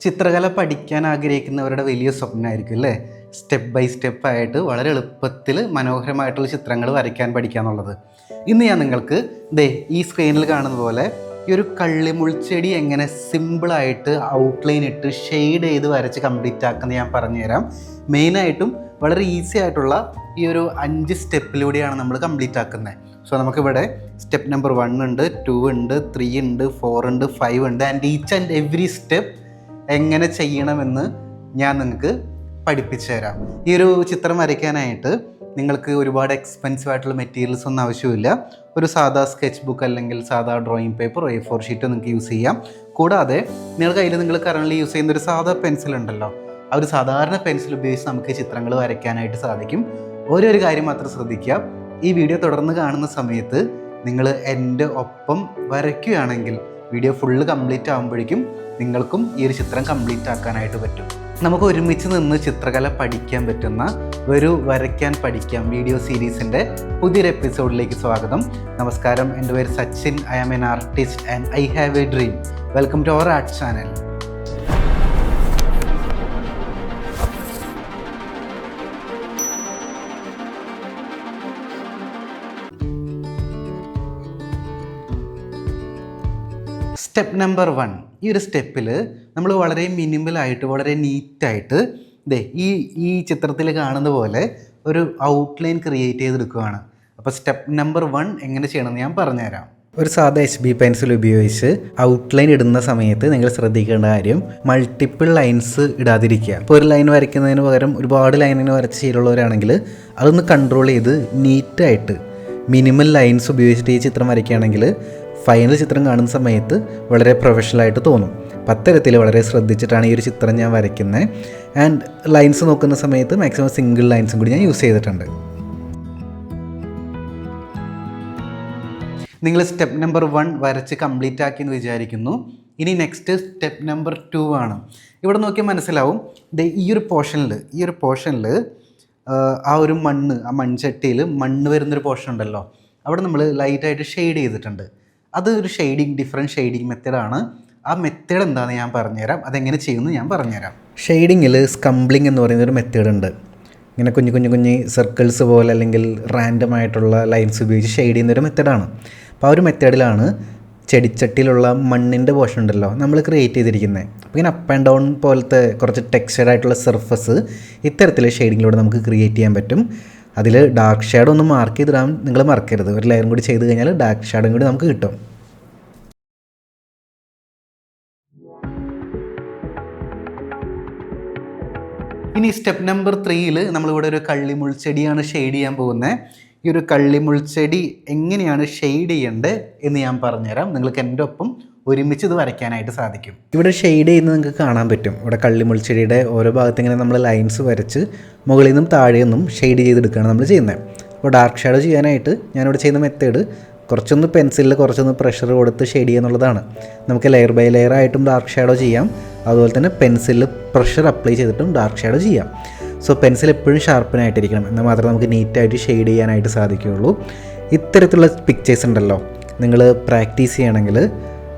ചിത്രകല പഠിക്കാൻ ആഗ്രഹിക്കുന്നവരുടെ വലിയ സ്വപ്നമായിരിക്കും അല്ലേ? സ്റ്റെപ്പ് ബൈ സ്റ്റെപ്പ് ആയിട്ട് വളരെ എളുപ്പത്തിൽ മനോഹരമായിട്ടുള്ള ചിത്രങ്ങൾ വരയ്ക്കാൻ പഠിക്കുക എന്നുള്ളത്. ഇന്ന് ഞാൻ നിങ്ങൾക്ക് ദേ ഈ സ്ക്രീനിൽ കാണുന്ന പോലെ ഈ ഒരു കള്ളിമുൾച്ചെടി എങ്ങനെ സിമ്പിളായിട്ട് ഔട്ട്ലൈൻ ഇട്ട് ഷെയ്ഡ് ചെയ്ത് വരച്ച് കംപ്ലീറ്റ് ആക്കുന്ന ഞാൻ പറഞ്ഞുതരാം. മെയിനായിട്ടും വളരെ ഈസി ആയിട്ടുള്ള ഈ ഒരു അഞ്ച് സ്റ്റെപ്പിലൂടെയാണ് നമ്മൾ കംപ്ലീറ്റ് ആക്കുന്നത്. സോ നമുക്കിവിടെ സ്റ്റെപ്പ് നമ്പർ വൺ ഉണ്ട് ടു ഉണ്ട് ത്രീ ഉണ്ട് ഫോർ ഉണ്ട് ഫൈവ് ഉണ്ട് and each and every step എങ്ങനെ ചെയ്യണമെന്ന് ഞാൻ നിങ്ങൾക്ക് പഠിപ്പിച്ചു തരാം. ഈ ഒരു ചിത്രം വരയ്ക്കാനായിട്ട് നിങ്ങൾക്ക് ഒരുപാട് എക്സ്പെൻസീവ് ആയിട്ടുള്ള മെറ്റീരിയൽസ് ഒന്നും ആവശ്യമില്ല. ഒരു സാധാ സ്കെച്ച് ബുക്ക് അല്ലെങ്കിൽ സാധാ drawing paper A four sheet നിങ്ങൾക്ക് യൂസ് ചെയ്യാം. കൂടാതെ നിങ്ങളുടെ കയ്യിൽ നിങ്ങൾ കറണ്ട്ലി യൂസ് ചെയ്യുന്ന ഒരു സാധാ പെൻസിൽ ഉണ്ടല്ലോ. ആ ഒരു സാധാരണ പെൻസിൽ ഉപയോഗിച്ച് നമുക്ക് ചിത്രങ്ങൾ വരയ്ക്കാനായിട്ട് സാധിക്കും. ഓരോ ഒരു കാര്യം മാത്രം ശ്രദ്ധിക്കുക. ഈ വീഡിയോ തുടർന്ന് കാണുന്ന സമയത്ത് നിങ്ങൾ എന്റെ ഒപ്പം വരയ്ക്കുകയാണെങ്കിൽ വീഡിയോ ഫുള്ള് കംപ്ലീറ്റ് ആകുമ്പോഴേക്കും നിങ്ങൾക്കും ഈ ഒരു ചിത്രം കംപ്ലീറ്റ് ആക്കാനായിട്ട് പറ്റും. നമുക്ക് ഒരുമിച്ച് നിന്ന് ചിത്രകല പഠിക്കാൻ പറ്റുന്ന ഒരു വരയ്ക്കാൻ പഠിക്കാം വീഡിയോ സീരീസിന്റെ പുതിയൊരു എപ്പിസോഡിലേക്ക് സ്വാഗതം. നമസ്കാരം. എന്റെ പേര് Sachin. I am an artist and I have a dream welcome to our art channel step number one ഈ ഒരു സ്റ്റെപ്പിൽ നമ്മൾ വളരെ മിനിമലായിട്ട് വളരെ നീറ്റായിട്ട് ദേ ഈ ഈ ചിത്രത്തിൽ കാണുന്ന പോലെ ഒരു ഔട്ട്ലൈൻ ക്രിയേറ്റ് ചെയ്തെടുക്കുകയാണ് അപ്പോൾ സ്റ്റെപ്പ് നമ്പർ വൺ എങ്ങനെ ചെയ്യണമെന്ന് ഞാൻ പറഞ്ഞുതരാം. ഒരു സാധാ എച്ച് ബി പെൻസിൽ ഉപയോഗിച്ച് ഔട്ട്ലൈൻ ഇടുന്ന സമയത്ത് നിങ്ങൾ ശ്രദ്ധിക്കേണ്ട കാര്യം മൾട്ടിപ്പിൾ ലൈൻസ് ഇടാതിരിക്കുക. ഇപ്പോൾ ഒരു ലൈൻ വരയ്ക്കുന്നതിന് പകരം ഒരുപാട് ലൈനിന് വരച്ച് ശീലമുള്ളവരാണെങ്കിൽ അതൊന്ന് കൺട്രോൾ ചെയ്ത് നീറ്റായിട്ട് മിനിമൽ ലൈൻസ് ഉപയോഗിച്ചിട്ട് ഈ ചിത്രം വരയ്ക്കുകയാണെങ്കിൽ ഫൈനൽ ചിത്രം കാണുന്ന സമയത്ത് വളരെ പ്രൊഫഷണലായിട്ട് തോന്നും. പത്തരത്തിൽ വളരെ ശ്രദ്ധിച്ചിട്ടാണ് ഈ ഒരു ചിത്രം ഞാൻ വരയ്ക്കുന്നത് ആൻഡ് ലൈൻസ് നോക്കുന്ന സമയത്ത് മാക്സിമം സിംഗിൾ ലൈൻസും കൂടി ഞാൻ യൂസ് ചെയ്തിട്ടുണ്ട്. നിങ്ങൾ സ്റ്റെപ്പ് നമ്പർ വൺ വരച്ച് കംപ്ലീറ്റ് ആക്കി എന്ന് വിചാരിക്കുന്നു. ഇനി നെക്സ്റ്റ് സ്റ്റെപ്പ് നമ്പർ ടു ആണ്. ഇവിടെ നോക്കിയാൽ മനസ്സിലാവും. ഈ ഒരു പോർഷനിൽ ഈ ഒരു പോർഷനിൽ ആ ഒരു മണ്ണ് ആ മൺചട്ടിയിൽ മണ്ണ് വരുന്നൊരു പോർഷൻ ഉണ്ടല്ലോ. അവിടെ നമ്മൾ ലൈറ്റായിട്ട് ഷെയ്ഡ് ചെയ്തിട്ടുണ്ട്. അത് ഒരു ഷെയ്ഡിങ് ഡിഫറെന്റ് ഷെയ്ഡിങ് മെത്തേഡാണ് ആ മെത്തേഡ് എന്താണെന്ന് ഞാൻ പറഞ്ഞുതരാം. അതെങ്ങനെ ചെയ്യുമെന്ന് ഞാൻ പറഞ്ഞുതരാം. ഷെയ്ഡിങ്ങിൽ സ്കംബ്ലിംഗ് എന്ന് പറയുന്ന ഒരു മെത്തേഡ് ഉണ്ട്. ഇങ്ങനെ കുഞ്ഞു കുഞ്ഞു കുഞ്ഞു സർക്കിൾസ് പോലെ അല്ലെങ്കിൽ റാൻഡം ആയിട്ടുള്ള ലൈൻസ് ഉപയോഗിച്ച് ഷെയ്ഡ് ചെയ്യുന്ന ഒരു മെത്തേഡാണ് അപ്പോൾ ആ ഒരു മെത്തേഡിലാണ് ചെടിച്ചട്ടിയിലുള്ള മണ്ണിന്റെ പോഷൻ ഉണ്ടല്ലോ നമ്മൾ ക്രിയേറ്റ് ചെയ്തിരിക്കുന്നത് അപ്പോൾ ഇങ്ങനെ അപ്പ് ആൻഡ് ഡൗൺ പോലത്തെ കുറച്ച് ടെക്സ്ചർഡ് ആയിട്ടുള്ള സർഫസ് ഇത്തരത്തിൽ ഷെയ്ഡിങ്ങിലൂടെ നമുക്ക് ക്രിയേറ്റ് ചെയ്യാൻ പറ്റും. അതിൽ ഡാർക്ക് ഷേഡ് ഒന്ന് മാർക്ക് ചെയ്തിടാൻ നിങ്ങൾ മറക്കരുത്. ഒരു ലെയറും കൂടി ചെയ്ത് കഴിഞ്ഞാൽ ഡാർക്ക് ഷേഡും കൂടി നമുക്ക് കിട്ടും. ഇനി സ്റ്റെപ്പ് നമ്പർ ത്രീയിൽ നമ്മളിവിടെ ഒരു കള്ളിമുൾച്ചെടിയാണ് ഷെയ്ഡ് ചെയ്യാൻ പോകുന്നത്. ഈ ഒരു കള്ളിമുൾച്ചെടി എങ്ങനെയാണ് ഷെയ്ഡ് ചെയ്യേണ്ടത് എന്ന് ഞാൻ പറഞ്ഞുതരാം. നിങ്ങൾക്ക് എന്റെ ഒപ്പം ഒരുമിച്ച് ഇത് വരയ്ക്കാനായിട്ട് സാധിക്കും. ഇവിടെ ഷെയ്ഡ് ചെയ്യുന്നത് നിങ്ങൾക്ക് കാണാൻ പറ്റും. ഇവിടെ കള്ളിമുൾച്ചെടിയുടെ ഓരോ ഭാഗത്ത് ഇങ്ങനെ നമ്മൾ ലൈൻസ് വരച്ച് മുകളിൽ നിന്നും താഴെ നിന്നും ഷെയ്ഡ് ചെയ്തെടുക്കുകയാണ് നമ്മൾ ചെയ്യുന്നത് അപ്പോൾ ഡാർക്ക് ഷാഡോ ചെയ്യാനായിട്ട് ഞാനിവിടെ ചെയ്യുന്ന മെത്തേഡ് കുറച്ചൊന്ന് പെൻസിലിൽ കുറച്ചൊന്ന് പ്രഷർ കൊടുത്ത് ഷെയ്ഡ് ചെയ്യുക എന്നുള്ളതാണ്. നമുക്ക് ലെയർ ബൈ ലെയർ ആയിട്ടും ഡാർക്ക് ഷാഡോ ചെയ്യാം. അതുപോലെ തന്നെ പെൻസിലിൽ പ്രഷർ അപ്ലൈ ചെയ്തിട്ടും ഡാർക്ക് ഷാഡോ ചെയ്യാം. സോ പെൻസിൽ എപ്പോഴും ഷാർപ്പനായിട്ടിരിക്കണം എന്നാൽ മാത്രമേ നമുക്ക് നീറ്റായിട്ട് ഷെയ്ഡ് ചെയ്യാനായിട്ട് സാധിക്കുകയുള്ളൂ. ഇത്തരത്തിലുള്ള പിക്ചേഴ്സ് ഉണ്ടല്ലോ. നിങ്ങൾ പ്രാക്ടീസ് ചെയ്യണമെങ്കിൽ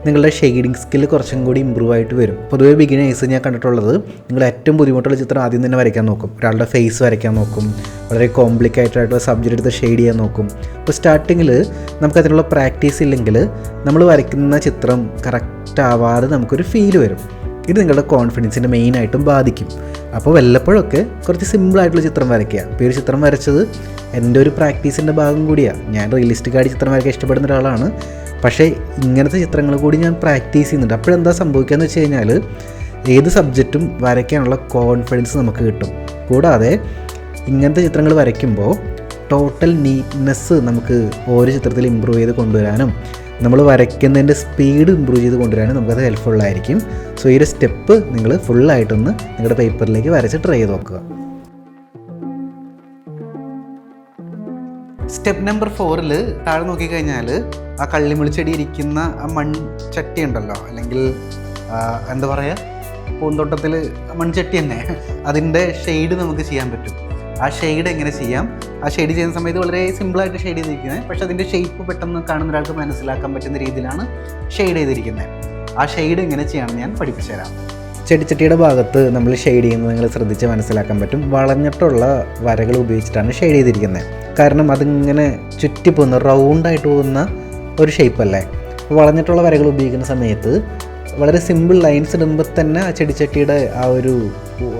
നിങ്ങളുടെ ഷെയ്ഡിങ് സ്കിൽ കുറച്ചും കൂടി ഇമ്പ്രൂവ് ആയിട്ട് വരും. പൊതുവേ ബിഗിനേഴ്സ് ഞാൻ കണ്ടിട്ടുള്ളത് നിങ്ങൾ ഏറ്റവും ബുദ്ധിമുട്ടുള്ള ചിത്രം ആദ്യം തന്നെ വരയ്ക്കാൻ നോക്കും. ഒരാളുടെ ഫേസ് വരയ്ക്കാൻ നോക്കും. വളരെ കോംപ്ലിക്കേറ്റഡ് ആയിട്ടുള്ള സബ്ജക്റ്റ് എടുത്ത് ഷെയ്ഡ് ചെയ്യാൻ നോക്കും. അപ്പോൾ സ്റ്റാർട്ടിങ്ങിൽ നമുക്ക് അതിനുള്ള പ്രാക്ടീസ് ഇല്ലെങ്കിൽ നമ്മൾ വരയ്ക്കുന്ന ചിത്രം കറക്റ്റ് ആവാതെ നമുക്കൊരു ഫീൽ വരും. ഇത് നിങ്ങളുടെ കോൺഫിഡൻസിനെ മെയിനായിട്ടും ബാധിക്കും. അപ്പോൾ വല്ലപ്പോഴൊക്കെ കുറച്ച് സിമ്പിളായിട്ടുള്ള ചിത്രം വരയ്ക്കുക. ഇപ്പോൾ ഒരു ചിത്രം വരച്ചത് എന്റെ ഒരു പ്രാക്ടീസിന്റെ ഭാഗം കൂടിയാണ് ഞാൻ റിയലിസ്റ്റിക് ആയിട്ട് ചിത്രം വരയ്ക്കാൻ ഇഷ്ടപ്പെടുന്ന ഒരാളാണ്. പക്ഷേ ഇങ്ങനത്തെ ചിത്രങ്ങൾ കൂടി ഞാൻ പ്രാക്ടീസ് ചെയ്യുന്നുണ്ട്. അപ്പോഴെന്താ സംഭവിക്കുക എന്ന് വെച്ച് കഴിഞ്ഞാൽ ഏത് സബ്ജക്റ്റും വരയ്ക്കാനുള്ള കോൺഫിഡൻസ് നമുക്ക് കിട്ടും. കൂടാതെ ഇങ്ങനത്തെ ചിത്രങ്ങൾ വരയ്ക്കുമ്പോൾ ടോട്ടൽ നീറ്റ്നെസ് നമുക്ക് ഓരോ ചിത്രത്തിൽ ഇമ്പ്രൂവ് ചെയ്ത് കൊണ്ടുവരാനും നമ്മൾ വരയ്ക്കുന്നതിന്റെ സ്പീഡ് ഇമ്പ്രൂവ് ചെയ്ത് കൊണ്ടുവരാനും നമുക്കത് ഹെൽപ്ഫുള്ളായിരിക്കും സോ ഈ ഒരു സ്റ്റെപ്പ് നിങ്ങൾ ഫുള്ളായിട്ടൊന്ന് നിങ്ങളുടെ പേപ്പറിലേക്ക് വരച്ച് ട്രൈ ചെയ്ത് നോക്കുക. സ്റ്റെപ്പ് നമ്പർ ഫോറിൽ താഴെ നോക്കിക്കഴിഞ്ഞാൽ ആ കള്ളിമുളിച്ചെടി ഇരിക്കുന്ന ആ മൺചട്ടി ഉണ്ടല്ലോ. അല്ലെങ്കിൽ എന്താ പറയുക പൂന്തോട്ടത്തിൽ മൺചട്ടി തന്നെ. അതിന്റെ ഷെയ്ഡ് നമുക്ക് ചെയ്യാൻ പറ്റും. ആ ഷെയ്ഡ് എങ്ങനെ ചെയ്യാം? ആ ഷെയ്ഡ് ചെയ്യുന്ന സമയത്ത് വളരെ സിമ്പിളായിട്ട് ഷെയ്ഡ് ചെയ്തിരിക്കുന്നത് പക്ഷേ അതിന്റെ ഷേപ്പ് പെട്ടെന്ന് കാണുന്ന ഒരാൾക്ക് മനസ്സിലാക്കാൻ പറ്റുന്ന രീതിയിലാണ് ഷെയ്ഡ് ചെയ്തിരിക്കുന്നത് ആ ഷെയ്ഡ് എങ്ങനെ ചെയ്യാമെന്ന് ഞാൻ പഠിപ്പിച്ചു തരാം. ചെടിച്ചട്ടിയുടെ ഭാഗത്ത് നമ്മൾ ഷെയ്ഡ് ചെയ്യുന്നത് നിങ്ങൾ ശ്രദ്ധിച്ച് മനസ്സിലാക്കാൻ പറ്റും. വളഞ്ഞിട്ടുള്ള വരകൾ ഉപയോഗിച്ചിട്ടാണ് ഷെയ്ഡ് ചെയ്തിരിക്കുന്നത് കാരണം അതിങ്ങനെ ചുറ്റി പോകുന്ന റൗണ്ടായിട്ട് പോകുന്ന ഒരു ഷേപ്പല്ലേ വളഞ്ഞിട്ടുള്ള വരകൾ ഉപയോഗിക്കുന്ന സമയത്ത് വളരെ സിമ്പിൾ ലൈൻസ് ഇടുമ്പോൾ തന്നെ ആ ചെടിച്ചട്ടിയുടെ ആ ഒരു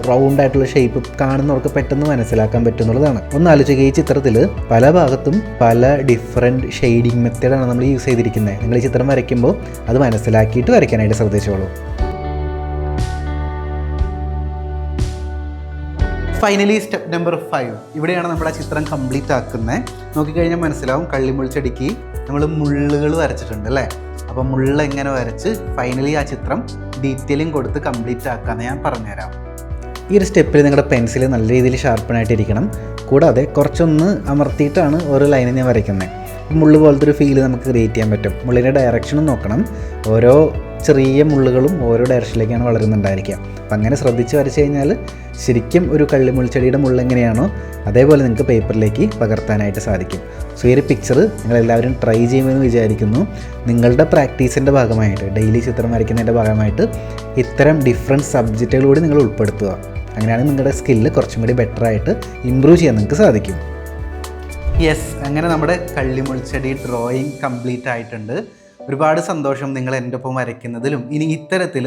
റൗണ്ടായിട്ടുള്ള ഷേപ്പ് കാണുന്നവർക്ക് പെട്ടെന്ന് മനസ്സിലാക്കാൻ പറ്റുന്നുള്ളതാണ്. ഒന്ന് ആലോചിക്കുക ഈ ചിത്രത്തിൽ പല ഭാഗത്തും പല ഡിഫറെന്റ് ഷെയ്ഡിങ് മെത്തേഡാണ് നമ്മൾ യൂസ് ചെയ്തിരിക്കുന്നത്. നിങ്ങൾ ഈ ചിത്രം വരയ്ക്കുമ്പോൾ അത് മനസ്സിലാക്കിയിട്ട് വരയ്ക്കാനായിട്ട് ശ്രദ്ധിച്ചോളൂ. ഫൈനലി സ്റ്റെപ്പ് നമ്പർ ഫൈവ് ഇവിടെയാണ് നമ്മുടെ ചിത്രം കംപ്ലീറ്റ് ആക്കുന്നത് നോക്കിക്കഴിഞ്ഞാൽ മനസ്സിലാവും കള്ളിമുൾ ചെടിക്ക് നമ്മൾ മുള്ളുകൾ വരച്ചിട്ടുണ്ട് അല്ലേ? അപ്പോൾ മുള്ള എങ്ങനെ വരച്ച് ഫൈനലി ആ ചിത്രം ഡീറ്റെയിലിംഗ് കൊടുത്ത് കംപ്ലീറ്റ് ആക്കാമെന്ന് ഞാൻ പറഞ്ഞുതരാം. ഈ ഒരു സ്റ്റെപ്പിൽ നിങ്ങളുടെ പെൻസിൽ നല്ല രീതിയിൽ ഷാർപ്പണായിട്ടിരിക്കണം കൂടാതെ കുറച്ചൊന്ന് അമർത്തിയിട്ടാണ് ഓരോ ലൈനും ഞാൻ വരയ്ക്കുന്നത് മുള്ളു പോലത്തെ ഒരു ഫീൽ നമുക്ക് ക്രിയേറ്റ് ചെയ്യാൻ പറ്റും. മുള്ളിന്റെ ഡയറക്ഷനും നോക്കണം. ഓരോ ചെറിയ മുള്ളുകളും ഓരോ ഡയറക്ഷനിലേക്കാണ് വളരുന്നുണ്ടായിരിക്കുക. അപ്പം അങ്ങനെ ശ്രദ്ധിച്ച് വരച്ച് കഴിഞ്ഞാൽ ശരിക്കും ഒരു കള്ളിമുൾച്ചെടിയുടെ മുള്ള എങ്ങനെയാണോ അതേപോലെ നിങ്ങൾക്ക് പേപ്പറിലേക്ക് പകർത്താനായിട്ട് സാധിക്കും. സോ ഈ ഒരു പിക്ചർ നിങ്ങളെല്ലാവരും ട്രൈ ചെയ്യുമെന്ന് വിചാരിക്കുന്നു. നിങ്ങളുടെ പ്രാക്ടീസിന്റെ ഭാഗമായിട്ട് ഡെയിലി ചിത്രം വരയ്ക്കുന്നതിന്റെ ഭാഗമായിട്ട് ഇത്തരം ഡിഫറെന്റ് സബ്ജക്റ്റുകൾ കൂടി നിങ്ങൾ ഉൾപ്പെടുത്തുക. അങ്ങനെയാണ് നിങ്ങളുടെ സ്കില്ല് കുറച്ചും കൂടി ബെറ്റർ ആയിട്ട് ഇമ്പ്രൂവ് ചെയ്യാൻ നിങ്ങൾക്ക് സാധിക്കും. യെസ് അങ്ങനെ നമ്മുടെ കള്ളിമുൾച്ചെടി ഡ്രോയിങ് കംപ്ലീറ്റ് ആയിട്ടുണ്ട്. ഒരുപാട് സന്തോഷം നിങ്ങൾ എന്റെ ഒപ്പം വരയ്ക്കുന്നതിലും. ഇനി ഇത്തരത്തിൽ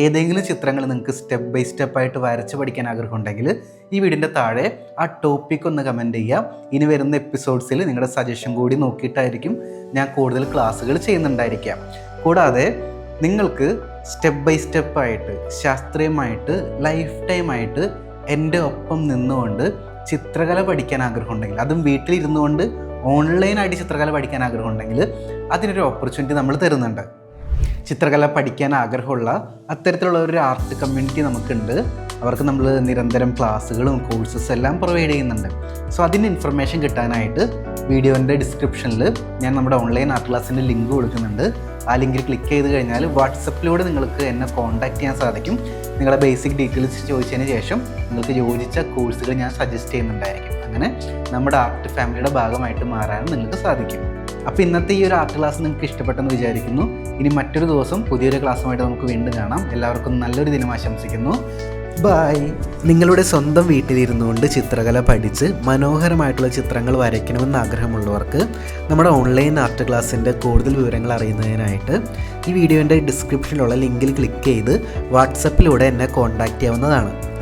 ഏതെങ്കിലും ചിത്രങ്ങൾ നിങ്ങൾക്ക് സ്റ്റെപ്പ് ബൈ സ്റ്റെപ്പ് ആയിട്ട് വരച്ച് പഠിക്കാൻ ആഗ്രഹം ആഗ്രഹമുണ്ടെങ്കിൽ ഈ വീടിന്റെ താഴെ ആ ടോപ്പിക് ഒന്ന് കമന്റ് ചെയ്യാം ഇനി വരുന്ന എപ്പിസോഡ്സിൽ നിങ്ങളുടെ സജഷൻ കൂടി നോക്കിയിട്ടായിരിക്കും ഞാൻ കൂടുതൽ ക്ലാസ്സുകൾ ചെയ്യുന്നുണ്ടായിരിക്കാം കൂടാതെ നിങ്ങൾക്ക് സ്റ്റെപ്പ് ബൈ സ്റ്റെപ്പായിട്ട് ശാസ്ത്രീയമായിട്ട് ലൈഫ് ടൈം ആയിട്ട് എന്റെ ഒപ്പം നിന്നുകൊണ്ട് ചിത്രകല പഠിക്കാൻ ആഗ്രഹമുണ്ടെങ്കിൽ അതും വീട്ടിലിരുന്നുകൊണ്ട് ഓൺലൈനായിട്ട് ചിത്രകല പഠിക്കാൻ ആഗ്രഹമുണ്ടെങ്കിൽ അതിനൊരു ഓപ്പർച്യൂണിറ്റി നമ്മൾ തരുന്നുണ്ട്. ചിത്രകല പഠിക്കാൻ ആഗ്രഹമുള്ള അത്തരത്തിലുള്ള ഒരു ആർട്ട് കമ്മ്യൂണിറ്റി നമുക്കുണ്ട്. അവർക്ക് നമ്മൾ നിരന്തരം ക്ലാസ്സുകളും കോഴ്സസ് എല്ലാം പ്രൊവൈഡ് ചെയ്യുന്നുണ്ട്. സോ അതിന്റെ ഇൻഫർമേഷൻ കിട്ടാനായിട്ട് വീഡിയോന്റെ ഡിസ്ക്രിപ്ഷനിൽ ഞാൻ നമ്മുടെ ഓൺലൈൻ ആർട്ട് ക്ലാസ്സിന്റെ ലിങ്ക് കൊടുക്കുന്നുണ്ട്. ആ ലിങ്കിൽ ക്ലിക്ക് ചെയ്ത് കഴിഞ്ഞാൽ വാട്സപ്പിലൂടെ നിങ്ങൾക്ക് എന്നെ കോൺടാക്ട് ചെയ്യാൻ സാധിക്കും. നിങ്ങളുടെ ബേസിക് ഡീറ്റെയിൽസ് ചോദിച്ചതിന് ശേഷം നിങ്ങൾക്ക് യോജിച്ച കോഴ്സുകൾ ഞാൻ സജസ്റ്റ് ചെയ്യുന്നുണ്ടായിരിക്കും. അങ്ങനെ നമ്മുടെ ആർട്ട് ഫാമിലിയുടെ ഭാഗമായിട്ട് മാറാനും നിങ്ങൾക്ക് സാധിക്കും. അപ്പോൾ ഇന്നത്തെ ഈ ഒരു ആർട്ട് ക്ലാസ് നിങ്ങൾക്ക് ഇഷ്ടപ്പെട്ടെന്ന് വിചാരിക്കുന്നു. ഇനി മറ്റൊരു ദിവസം പുതിയൊരു ക്ലാസ്സുമായിട്ട് നമുക്ക് വീണ്ടും കാണാം. എല്ലാവർക്കും നല്ലൊരു ദിനം ആശംസിക്കുന്നു. ബായ് നിങ്ങളുടെ സ്വന്തം വീട്ടിലിരുന്നു കൊണ്ട് ചിത്രകല പഠിച്ച് മനോഹരമായിട്ടുള്ള ചിത്രങ്ങൾ വരയ്ക്കണമെന്ന് ആഗ്രഹമുള്ളവർക്ക് നമ്മുടെ ഓൺലൈൻ ആർട്ട് ക്ലാസ്സിന്റെ കൂടുതൽ വിവരങ്ങൾ അറിയുന്നതിനായിട്ട് ഈ വീഡിയോന്റെ ഡിസ്ക്രിപ്ഷനിലുള്ള ലിങ്കിൽ ക്ലിക്ക് ചെയ്ത് വാട്സപ്പിലൂടെ എന്നെ കോൺടാക്റ്റ് ചെയ്യാവുന്നതാണ്.